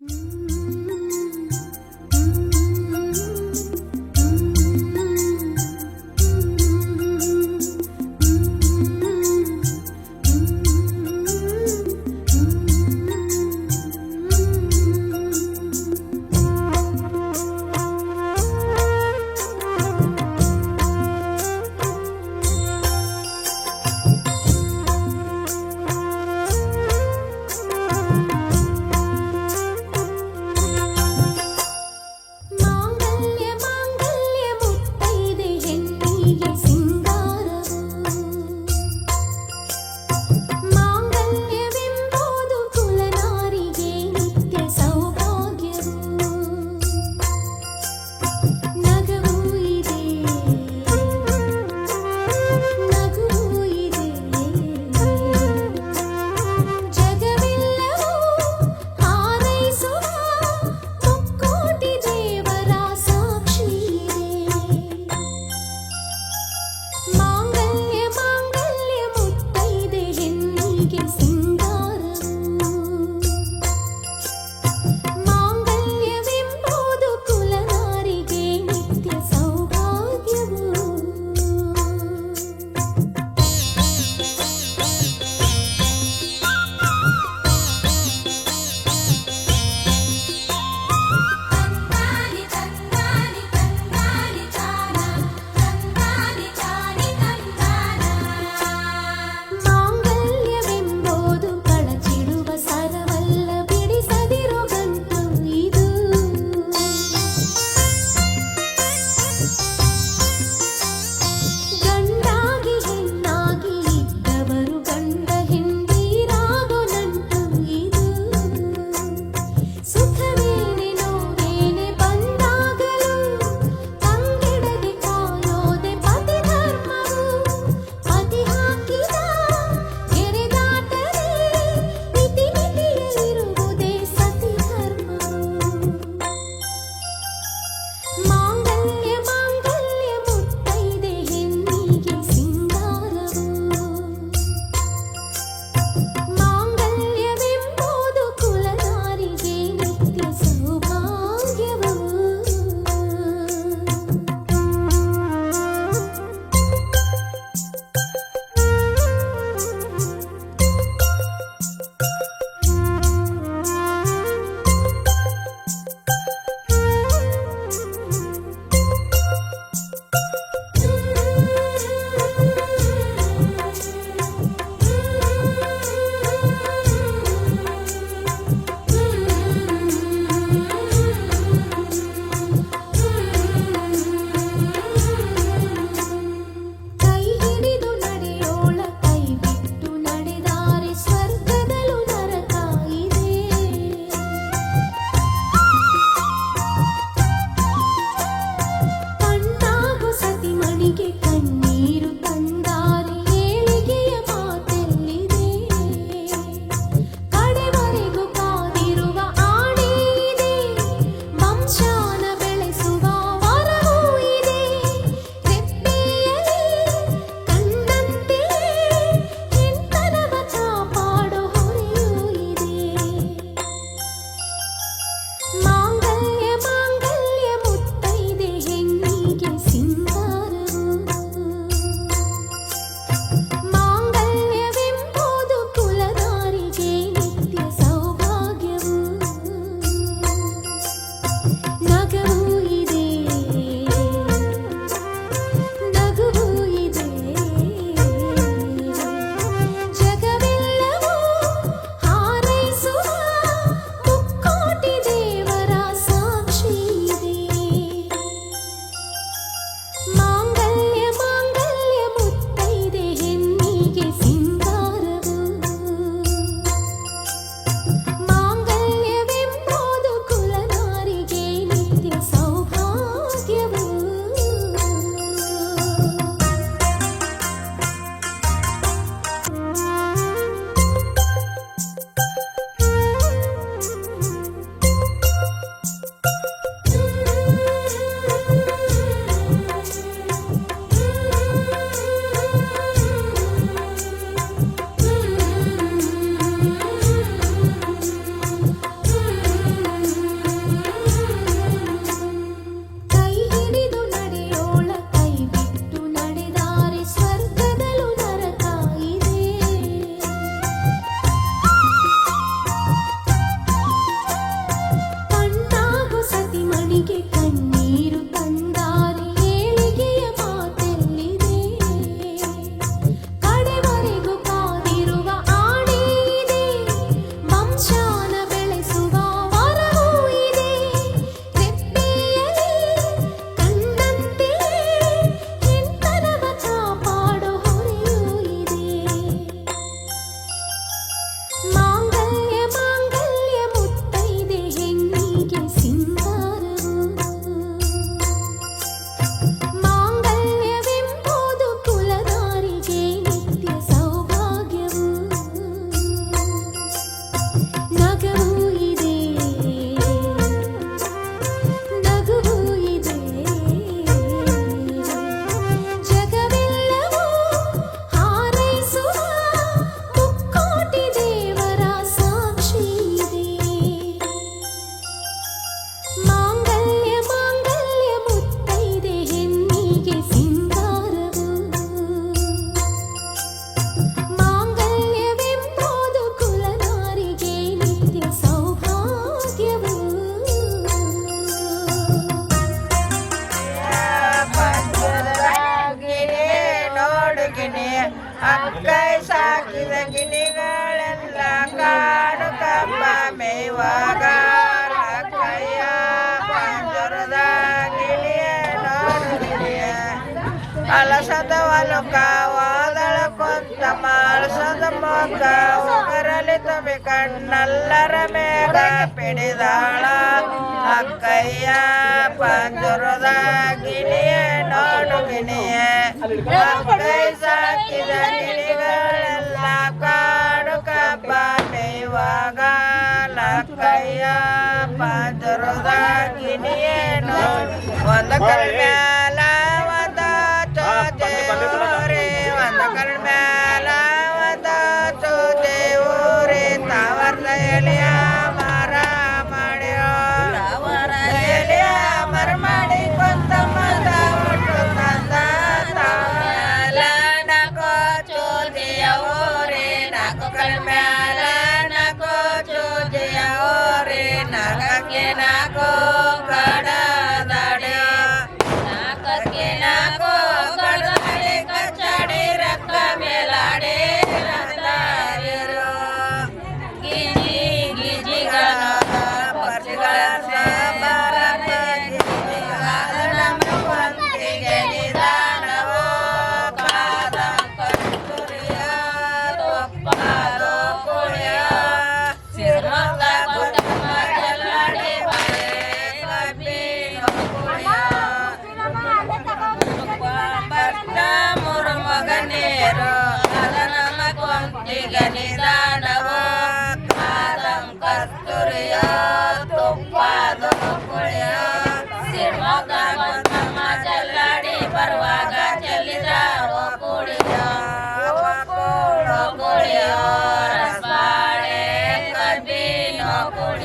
Mm-hmm. ಅಲಸದವನು ಕಾವಾದಳ ಕೊಂತ ಮಾಳಸದ ಮೊಗ್ಗ ಒಗರಲಿ ತವೆ ಕಣ್ಣಲ್ಲರ ಮೇಗ ಪಿಡಿದಾಳ. ಅಕ್ಕಯ್ಯ ಪಂಜುರದ ಗಿಣಿಯೇ ನೋಡು ಗಿಣಿಯೇ ಅಕ್ಕೈ ಸಾಕಿದ ಗಿಣಿಗಳೆಲ್ಲ ಕಾ ಕಲ್ಯಾಣ ಪದ ಕಲ್ಯಾಣ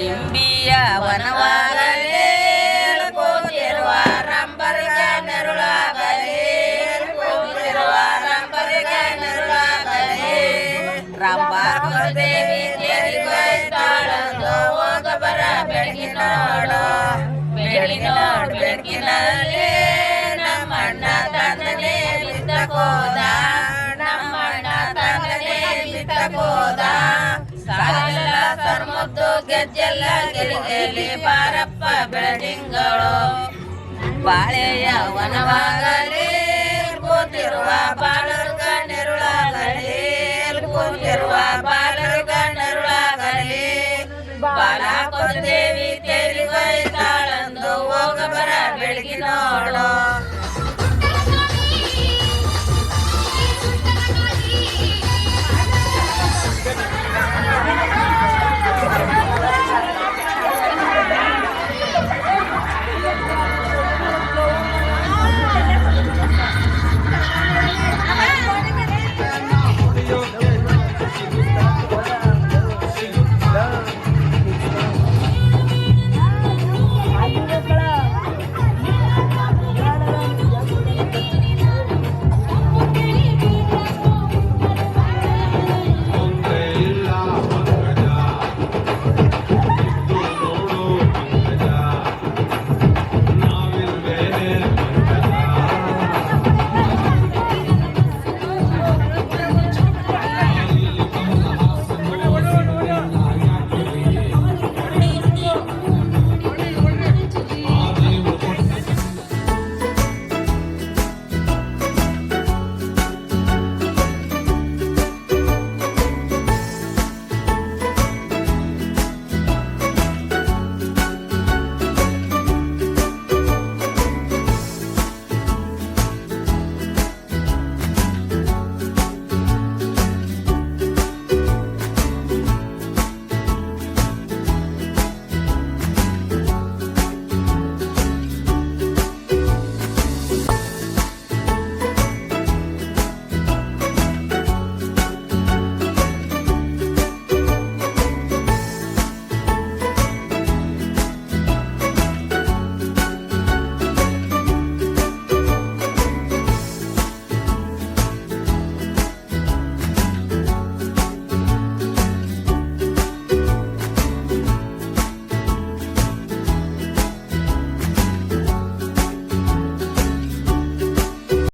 ಇಂಬಿಯ ವನವಾಗಲಿ ಮುದ್ದು ಗೆಜ್ಜೆಲ್ಲ ಗೆಲಿಗೆಲಿ ಪಾರಪ್ಪ ಬೆಳದಿಂಗಳು. ಬಾಳೆಯ ವನವಾಗಲಿ, ಕೂತಿರುವ ಬಾಳರು ನೆರುಳಾಗಲಿ, ಕೂತಿರುವ ಬಾಳರು ನೆರುಳಾಗಲಿ. ಬಾಳ ಕೊಂದೇವಿ ತೇರಿಗೊಯ್ತಾಳಂದು ಹೋಗ ಬರ ಬೆಳಗಿನೋಳು.